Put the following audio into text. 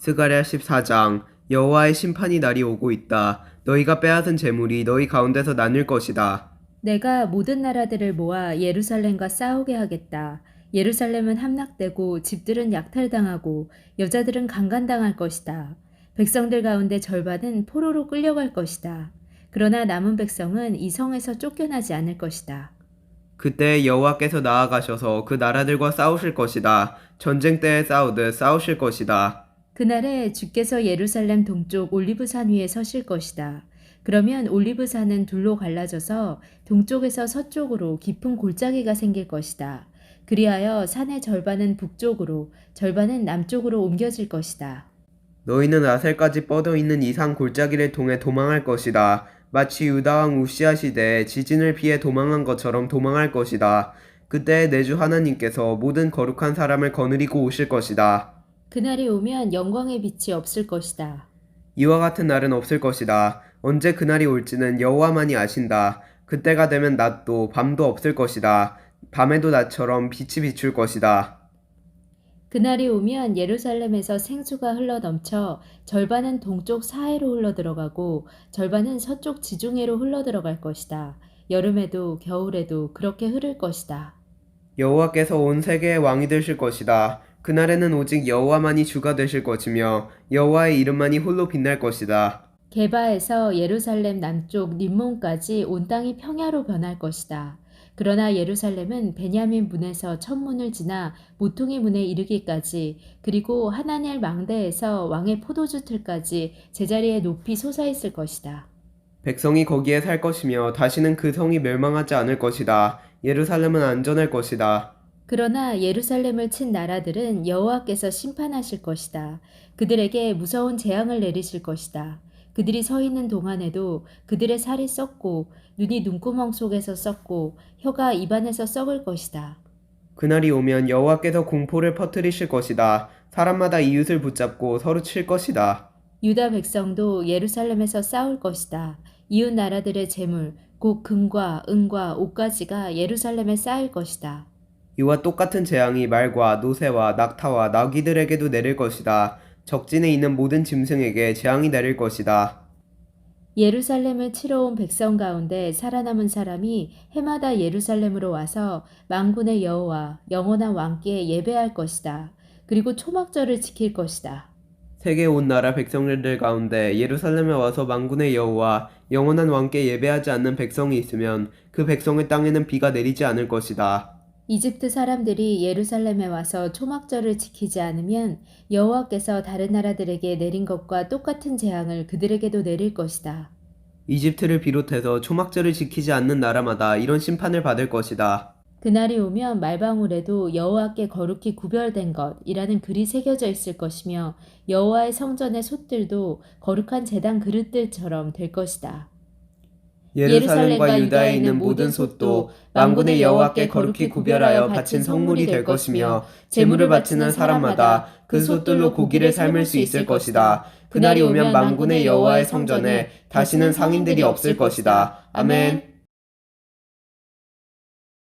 스가랴 14장 여호와의 심판이 날이 오고 있다. 너희가 빼앗은 재물이 너희 가운데서 나뉠 것이다. 내가 모든 나라들을 모아 예루살렘과 싸우게 하겠다. 예루살렘은 함락되고 집들은 약탈당하고 여자들은 강간당할 것이다. 백성들 가운데 절반은 포로로 끌려갈 것이다. 그러나 남은 백성은 이 성에서 쫓겨나지 않을 것이다. 그때 여호와께서 나아가셔서 그 나라들과 싸우실 것이다. 전쟁 때에 싸우듯 싸우실 것이다. 그날에 주께서 예루살렘 동쪽 올리브산 위에 서실 것이다. 그러면 올리브산은 둘로 갈라져서 동쪽에서 서쪽으로 깊은 골짜기가 생길 것이다. 그리하여 산의 절반은 북쪽으로, 절반은 남쪽으로 옮겨질 것이다. 너희는 아셀까지 뻗어 있는 이산 골짜기를 통해 도망할 것이다. 마치 유다왕 우시아 시대에 지진을 피해 도망한 것처럼 도망할 것이다. 그때 내주 하나님께서 모든 거룩한 사람을 거느리고 오실 것이다. 그날이 오면 영광의 빛이 없을 것이다. 이와 같은 날은 없을 것이다. 언제 그날이 올지는 여호와만이 아신다. 그때가 되면 낮도 밤도 없을 것이다. 밤에도 낮처럼 빛이 비출 것이다. 그날이 오면 예루살렘에서 생수가 흘러 넘쳐 절반은 동쪽 사해로 흘러 들어가고 절반은 서쪽 지중해로 흘러 들어갈 것이다. 여름에도 겨울에도 그렇게 흐를 것이다. 여호와께서 온 세계의 왕이 되실 것이다. 그날에는 오직 여호와만이 주가 되실 것이며 여호와의 이름만이 홀로 빛날 것이다. 게바에서 예루살렘 남쪽 림몬까지 온 땅이 평야로 변할 것이다. 그러나 예루살렘은 베냐민 문에서 천문을 지나 모퉁이 문에 이르기까지 그리고 하나넬 망대에서 왕의 포도주 틀까지 제자리에 높이 솟아 있을 것이다. 백성이 거기에 살 것이며 다시는 그 성이 멸망하지 않을 것이다. 예루살렘은 안전할 것이다. 그러나 예루살렘을 친 나라들은 여호와께서 심판하실 것이다. 그들에게 무서운 재앙을 내리실 것이다. 그들이 서 있는 동안에도 그들의 살이 썩고 눈이 눈구멍 속에서 썩고 혀가 입안에서 썩을 것이다. 그날이 오면 여호와께서 공포를 퍼뜨리실 것이다. 사람마다 이웃을 붙잡고 서로 칠 것이다. 유다 백성도 예루살렘에서 싸울 것이다. 이웃 나라들의 재물, 곧 금과 은과 옷가지가 예루살렘에 쌓일 것이다. 이와 똑같은 재앙이 말과 노새와 낙타와 나귀들에게도 내릴 것이다. 적진에 있는 모든 짐승에게 재앙이 내릴 것이다. 예루살렘을 치러 온 백성 가운데 살아남은 사람이 해마다 예루살렘으로 와서 만군의 여호와 영원한 왕께 예배할 것이다. 그리고 초막절을 지킬 것이다. 세계 온 나라 백성들 가운데 예루살렘에 와서 만군의 여호와 영원한 왕께 예배하지 않는 백성이 있으면 그 백성의 땅에는 비가 내리지 않을 것이다. 이집트 사람들이 예루살렘에 와서 초막절을 지키지 않으면 여호와께서 다른 나라들에게 내린 것과 똑같은 재앙을 그들에게도 내릴 것이다. 이집트를 비롯해서 초막절을 지키지 않는 나라마다 이런 심판을 받을 것이다. 그날이 오면 말방울에도 여호와께 거룩히 구별된 것이라는 글이 새겨져 있을 것이며 여호와의 성전의 솥들도 거룩한 제단 그릇들처럼 될 것이다. 예루살렘과 유다에 있는 모든 솥도 만군의 여호와께 거룩히 구별하여 바친 성물이 될 것이며 제물을 바치는 사람마다 그 솥들로 고기를 삶을 수 있을 것이다. 그날이 오면 만군의 여호와의 성전에 다시는 상인들이 없을 것이다. 아멘.